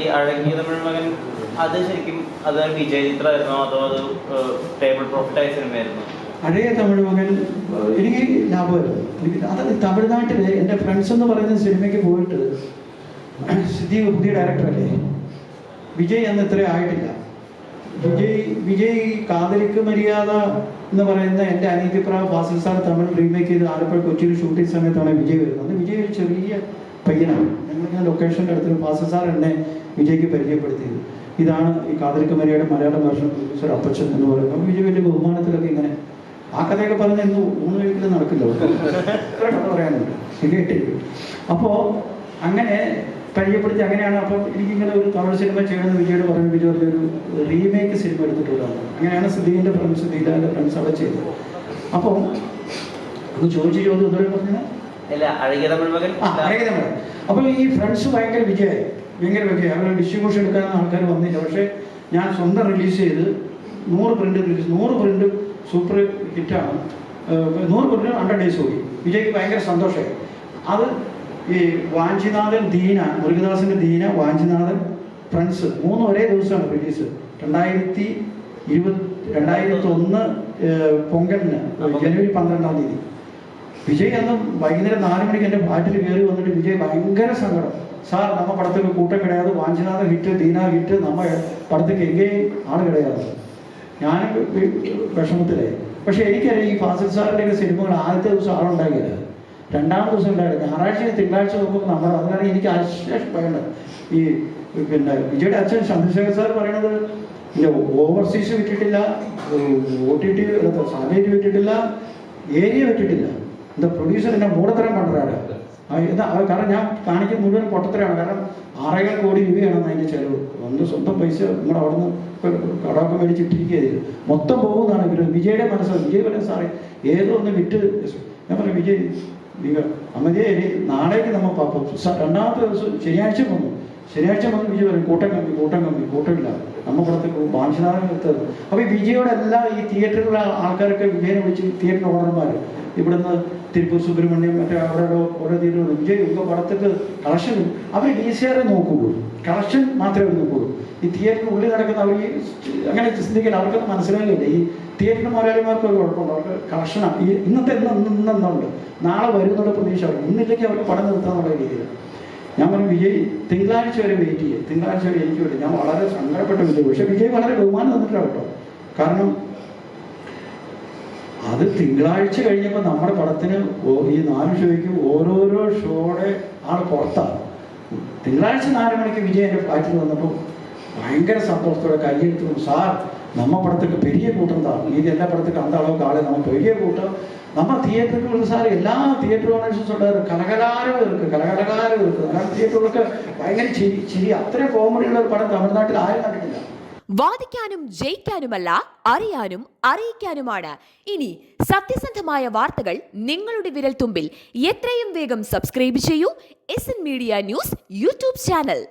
ഈ അഴകിയ തമിഴ് മകൻ അത് ശരിക്കും അത് വിജയ ചിത്രമായിരുന്നോ? അതോ അത് ടേബിൾ പ്രോഫിറ്റായ സിനിമയായിരുന്നു? പഴയ തമിഴ് മകൻ എനിക്ക് ലാഭമായിരുന്നു. എനിക്ക് അത് തമിഴ്നാട്ടിൽ എന്റെ ഫ്രണ്ട്സ് എന്ന് പറയുന്ന സിനിമയ്ക്ക് പോയിട്ട് സിദ്ധി പുതിയ ഡയറക്ടറല്ലേ വിജയ് അന്ന് ഇത്രയും ആയിട്ടില്ല. വിജയ് വിജയ് കാതലിക്ക് മര്യാദ എന്ന് പറയുന്ന എന്റെ അനീതിപ്രാവ് ഫാസിൽ സാർ തമിഴ് റീമേക്ക് ചെയ്ത് ആലപ്പുഴ കൊച്ചിയിൽ ഷൂട്ടിംഗ് സമയത്താണ് വിജയ് വരുന്നത്. വിജയ് ഒരു ചെറിയ പയ്യനാണ് ഞങ്ങൾ ഞാൻ ലൊക്കേഷന്റെ അടുത്തൊരു ഫാസിൽ സാർ എന്നെ വിജയ്ക്ക് പരിചയപ്പെടുത്തിയത്. ഇതാണ് ഈ കാതലിക്ക് മര്യാദയുടെ മലയാളം വേർഷൻ ഒരു അപ്പച്ചൻ എന്ന് പറയുന്നത്. വിജയ് വലിയ ബഹുമാനത്തിലൊക്കെ ഇങ്ങനെ ആ കഥയൊക്കെ പറഞ്ഞ ഇന്ന് ഊണ് വീട്ടിൽ നടക്കില്ല. കഥ പറയാനുണ്ട്. ശരിയായിട്ട് അപ്പോൾ അങ്ങനെ പരിചയപ്പെടുത്തി അങ്ങനെയാണ്. അപ്പോൾ എനിക്കിങ്ങനെ ഒരു തമിഴ് സിനിമ ചെയ്യണമെന്ന് വിജയോട് പറഞ്ഞ വിജയ് ഒരു റീമേക്ക് സിനിമ എടുത്തിട്ടുള്ളതാണ്. അങ്ങനെയാണ് സുധീന്റെ ഫ്രണ്ട്സ് ദീലാന്റെ ഫ്രണ്ട്സ് അവിടെ ചെയ്തത്. അപ്പം ചോദിച്ച് ചോദ്യം എന്തൊരു പറഞ്ഞത് അപ്പോൾ ഈ ഫ്രണ്ട്സ് ഭയങ്കര വിജയമായി. ഭയങ്കര വിജയം അവരുടെ ഡിസ്ട്രിബ്യൂഷൻ എടുക്കാൻ ആൾക്കാർ വന്നില്ല. പക്ഷേ ഞാൻ സ്വന്തം റിലീസ് ചെയ്ത് നൂറ് പ്രിന്റ് റിലീസ് നൂറ് പ്രിന്റ് സൂപ്പർ ഹിറ്റാണ്. നൂറ് പ്രിന്റ് ഹൺഡ്രഡ് ഡേയ്സ് പോയി വിജയ്ക്ക് ഭയങ്കര സന്തോഷമായി. അത് ഈ വാഞ്ചിനാഥൻ ദീന മുരുകദാസിന്റെ ദീന വാഞ്ചിനാഥൻ ഫ്രണ്ട്സ് മൂന്ന് ഒരേ ദിവസമാണ് റിലീസ് രണ്ടായിരത്തി ഇരുപത് രണ്ടായിരത്തി ഒന്ന് പൊങ്കലിന് ജനുവരി പന്ത്രണ്ടാം തീയതി. വിജയ് അന്ന് വൈകുന്നേരം നാല് മണിക്ക് എന്റെ ഫ്ലാറ്റിൽ കയറി വന്നിട്ട് വിജയ് ഭയങ്കര സങ്കടം. സാർ നമ്മ പടത്തിൽ കൂട്ടം കിടയാതെ വാഞ്ചനാഥ ഹിറ്റ് ദീന ഹിറ്റ് നമ്മ പടത്തേക്ക് എങ്കേയും ആൾ കിടയാതെ. ഞാൻ വിഷമത്തിലായി. പക്ഷെ എനിക്കറിയാം ഈ ഫാസിൽ സാറിന്റെയൊക്കെ സിനിമകൾ ആദ്യത്തെ ദിവസം ആളുണ്ടാകില്ല രണ്ടാമത്തെ ദിവസം ഉണ്ടായില്ല ഞായറാഴ്ച തിങ്കളാഴ്ച നോക്കുമ്പോൾ നമ്മൾ അത് എനിക്ക് ആശ്വാസം പറയണ്ട ഈ പിന്നെ വിജയുടെ അച്ഛൻ ചന്ദ്രശേഖർ സാർ പറയണത് ഓവർസീസ് വിറ്റിട്ടില്ല ഒ ടി ടി സാറ്റലൈറ്റ് വിറ്റിട്ടില്ല ഏരിയ വിറ്റിട്ടില്ല എന്താ പ്രൊഡ്യൂസർ എന്നെ മൂടത്തരം എന്താ അത് കാരണം ഞാൻ കാണിക്കുന്ന മുഴുവൻ പൊട്ടത്തരാണ്. കാരണം ആറേകാൽ കോടി രൂപയാണ് അതിന്റെ ചെലവ്. ഒന്ന് സ്വന്തം പൈസ നമ്മുടെ അവിടെ നിന്ന് കടമൊക്കെ മേടിച്ചിട്ടിരിക്കുകയത് മൊത്തം പോകുന്നതാണ് ഇവർ വിജയുടെ മനസ്സ്. വിജയ് പറയാൻ സാറേ ഏതോ ഒന്ന് വിറ്റ് ഞാൻ പറഞ്ഞു വിജയ് നിങ്ങൾ അമ്മതേ ഇനി നാളേക്ക് നമ്മൾ രണ്ടാമത്തെ ദിവസം ശനിയാഴ്ച വന്നു. ശനിയാഴ്ച വന്ന് വിജയ് പറയും കൂട്ടം കമ്പി കൂട്ടം കമ്പി കൂട്ടമില്ല നമ്മുടെ ബാൻഷനാഥൻ എടുത്തത് അപ്പോൾ ഈ വിജയോടെല്ലാം ഈ തിയേറ്ററിലുള്ള ആൾക്കാരൊക്കെ വിജയനെ വിളിച്ച് തിയേറ്റർ ഓണർമാർ ഇവിടുന്ന് തിരുപ്പൂർ സുബ്രഹ്മണ്യം മറ്റേ അവിടെ ഓരോ തിയേറ്റർ വിജയ് ഇപ്പോൾ പടത്തിട്ട് കളക്ഷൻ അവർ ഡി സി ആറെ നോക്കുള്ളൂ. കളക്ഷൻ മാത്രമേ അവർ നോക്കുള്ളൂ. ഈ തിയേറ്ററിന് ഉള്ളിൽ നടക്കുന്ന അവർ അങ്ങനെ ചിന്തിക്കില്ല അവർക്കൊന്നും മനസ്സിലാകില്ല ഈ തിയേറ്റർ മുതലാളിമാർക്ക് ഒരു കുഴപ്പമുണ്ട്. അവർക്ക് കളക്ഷനാണ് ഈ ഇന്നത്തെ ഇന്ന് ഇന്ന് ഇന്നുണ്ട് നാളെ വരുന്നുള്ള പ്രതീക്ഷ അവർ ഇന്നില്ലെങ്കിൽ അവർക്ക് പടം നിർത്താന്നുള്ള രീതിയിൽ ഞാൻ പറഞ്ഞു വിജയ് തിങ്കളാഴ്ച വരെ വെയിറ്റ് ചെയ്യും. തിങ്കളാഴ്ച വരെ എനിക്ക് വേണ്ടി ഞാൻ വളരെ സങ്കടപ്പെട്ട വിജയ്. പക്ഷെ വിജയ് വളരെ ബഹുമാനം തന്നിട്ടില്ല കേട്ടോ. കാരണം അത് തിങ്കളാഴ്ച കഴിഞ്ഞപ്പോൾ നമ്മുടെ പടത്തിന് ഈ നാല് ഷോയ്ക്കും ഓരോരോ ഷോയുടെ ആൾ പുറത്താണ്. തിങ്കളാഴ്ച നാല് മണിക്ക് വിജയ് എന്റെ ഫ്ലാറ്റിൽ വന്നപ്പോൾ ഭയങ്കര സന്തോഷത്തോടെ കൈയെടുത്തു. സാർ நம்ம படத்துக்கு பெரிய கூட்டம் தான் மீதி எல்லா படத்துக்கு அந்த அளவுக்கு ஆளு நம்ம பெரிய கூட்டம் நம்ம தியேட்டருக்கு வந்து சார் எல்லா தியேட்டர் ஓனர்ஸுം சொல்றாரு കലകലാരം ഇருக்கு കലകലകാരം ഇருக்கு കാരണം തിയേറ്ററുകളൊക്കെ ഭയങ്കര ചിരി ചിരി. അത്രയും കോമഡിയുള്ള ഒരു പടം തമിഴ്നാട്ടിൽ ആരും കണ്ടിട്ടില്ല. വാദിക്കാനും ജയിക്കാനുമല്ല അറിയാനും അറിയിക്കാനുമാണ്. ഇനി സത്യസന്ധമായ വാർത്തകൾ നിങ്ങളുടെ വിരൽത്തുമ്പിൽ. എത്രയും വേഗം സബ്സ്ക്രൈബ് ചെയ്യൂ. S media news YouTube channel.